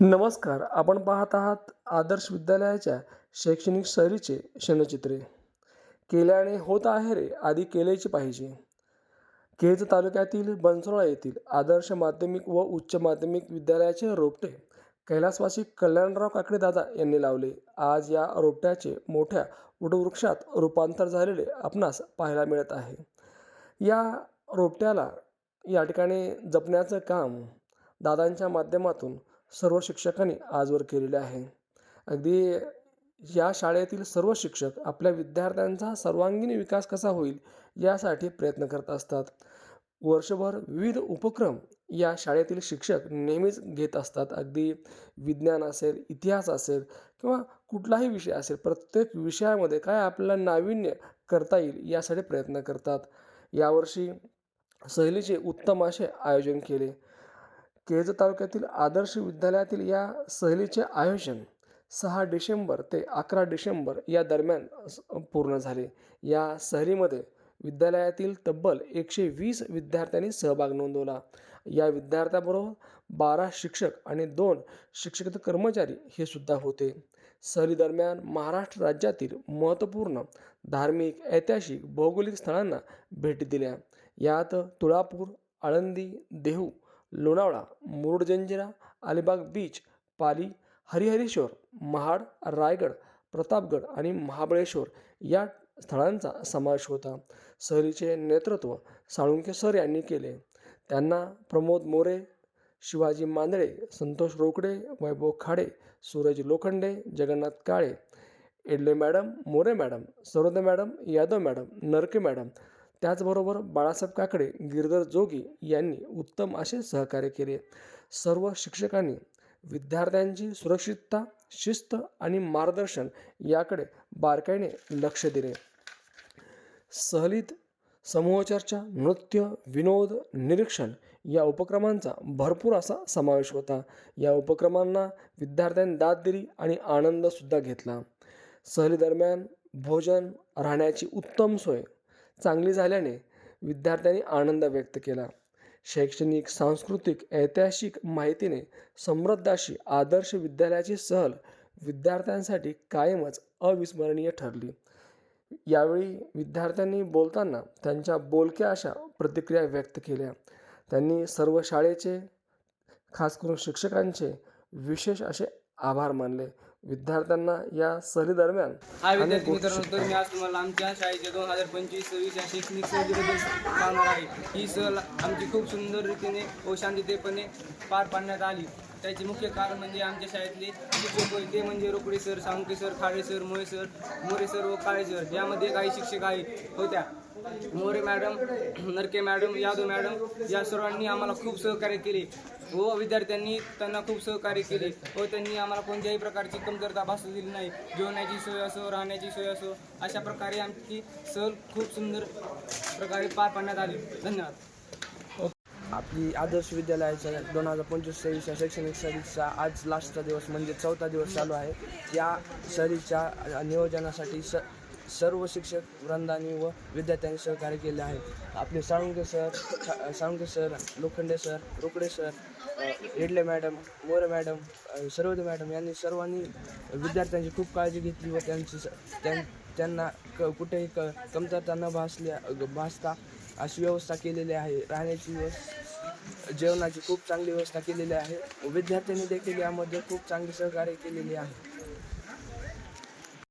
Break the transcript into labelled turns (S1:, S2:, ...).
S1: नमस्कार आपण पाहत आहात आदर्श विद्यालयाच्या शैक्षणिक सहलीचे क्षणचित्रे केल्याने होत आहे रे आधी केलेच पाहिजे. केज तालुक्यातील बनसोळा येथील आदर्श माध्यमिक व उच्च माध्यमिक विद्यालयाचे रोपटे कैलासवासी कल्याणराव काकडे दादा यांनी लावले. आज या रोपट्याचे मोठ्या वटवृक्षात रूपांतर झालेले आपणास पाहायला मिळत आहे. या रोपट्याला या ठिकाणी जपण्याचं काम दादांच्या माध्यमातून सर्व शिक्षकांनी आजवर केलेले आहे. अगदी या शाळेतील सर्व शिक्षक आपल्या विद्यार्थ्यांचा सर्वांगीण विकास कसा होईल यासाठी प्रयत्न करत असतात. वर्षभर विविध उपक्रम या शाळेतील शिक्षक नेहमीच घेत असतात. अगदी विज्ञान असेल इतिहास असेल किंवा कुठलाही विषय असेल प्रत्येक विषयामध्ये काय आपल्याला नाविन्य करता येईल यासाठी प्रयत्न करतात. यावर्षी सहलीचे उत्तम असे आयोजन केले. केज तालुक्यातील आदर्श विद्यालयातील या सहलीचे आयोजन सहा डिसेंबर ते अकरा डिसेंबर या दरम्यान पूर्ण झाले. या सहलीमध्ये विद्यालयातील तब्बल एकशे वीस विद्यार्थ्यांनी सहभाग नोंदवला. या विद्यार्थ्याबरोबर बारा शिक्षक आणि दोन शिक्षक कर्मचारी हे सुद्धा होते. सहलीदरम्यान महाराष्ट्र राज्यातील महत्त्वपूर्ण धार्मिक ऐतिहासिक भौगोलिक स्थळांना भेटी दिल्या. यात तुळापूर आळंदी देहू लोणावळा मुरुड जंजिरा अलिबाग बीच पाली हरिहरेश्वर महाड रायगड प्रतापगड आणि महाबळेश्वर या स्थळांचा समावेश होता. सहलीचे नेतृत्व साळुंके सर यांनी केले. त्यांना Pramod More Shivaji Mandale Santosh Rokade Vaibhav Khade Suraj Lokhande Jagannath Kale Edle madam More madam Sarode madam Yadav madam Narke madam त्याचबरोबर बाळासाहेब काकडे गिरधर जोगी यांनी उत्तम असे सहकार्य केले. सर्व शिक्षकांनी विद्यार्थ्यांची सुरक्षितता शिस्त आणि मार्गदर्शन याकडे बारकाईने लक्ष दिले. सहलीत समूहचर्चा नृत्य विनोद निरीक्षण या उपक्रमांचा भरपूर असा समावेश होता. या उपक्रमांना विद्यार्थ्यांनी दाद दिली आणि आनंदसुद्धा घेतला. सहलीदरम्यान भोजन राहण्याची उत्तम सोय चांगली झाल्याने विद्यार्थ्यांनी आनंद व्यक्त केला. शैक्षणिक सांस्कृतिक ऐतिहासिक माहितीने समृद्ध अशी आदर्श विद्यालयाची सहल विद्यार्थ्यांसाठी कायमच अविस्मरणीय ठरली. यावेळी विद्यार्थ्यांनी बोलताना त्यांच्या बोलक्या अशा प्रतिक्रिया व्यक्त केल्या. त्यांनी सर्व शाळेचे खास करून शिक्षकांचे विशेष असे आभार मानले. विद्यार्थ्यांना या सहलीदरम्यान
S2: विद्यार्थी मित्रांनो तर मी आज तुम्हाला आमच्या शाळेच्या दोन हजार पंचवीस सव्वीस या शैक्षणिक सहलीबद्दल सांगणार आहे. ही सहल आमची खूप सुंदर रीतीने व शांततेपणे पार पाडण्यात आली. त्याचे मुख्य कारण म्हणजे आमच्या शाळेतले शिक्षक होते ते म्हणजे Rokade sir Samke sir Khade sir Mole sir More sir व काळे सर यामध्ये काही शिक्षक आहे होत्या. More madam Narke madam Yadav madam या सर्वांनी आम्हाला खूप सहकार्य केले. व विद्यार्थ्यांनी त्यांना खूप सहकार्य केले. व त्यांनी आम्हाला कोणत्याही प्रकारची कमतरता भासू दिली नाही. जेवणाची सोय असो राहण्याची सोय असो अशा प्रकारे आमची सहल खूप सुंदर प्रकारे पार पाडण्यात आली. धन्यवाद.
S3: आपली आदर्श विद्यालयाच्या दोन हजार पंचवीस सव्वीस या शैक्षणिक सहलीचा आज लास्टचा दिवस म्हणजे चौथा दिवस चालू आहे. या सहलीच्या नियोजनासाठी स सर्व शिक्षक वृंदांनी व विद्यार्थ्यांनी सहकार्य केले आहे. आपले Salunke sir Salunke sir Lokhande sir Rokade sir अ, येडले मॅडम मोरे मॅडम सर्वोदय सर्वदे मॅडम यांनी सर्वांनी विद्यार्थ्यांची खूप काळजी घेतली व त्यांची स- त्यां त्यांना क कुठेही क कमतरता न भासल्या भासता अशी व्यवस्था केलेली आहे. राहण्याची व्यवस्था जेवणाची खूप चांगली व्यवस्था केलेली आहे. विद्यार्थ्यांनी देखील यामध्ये खूप चांगले सहकार्य केलेली आहे.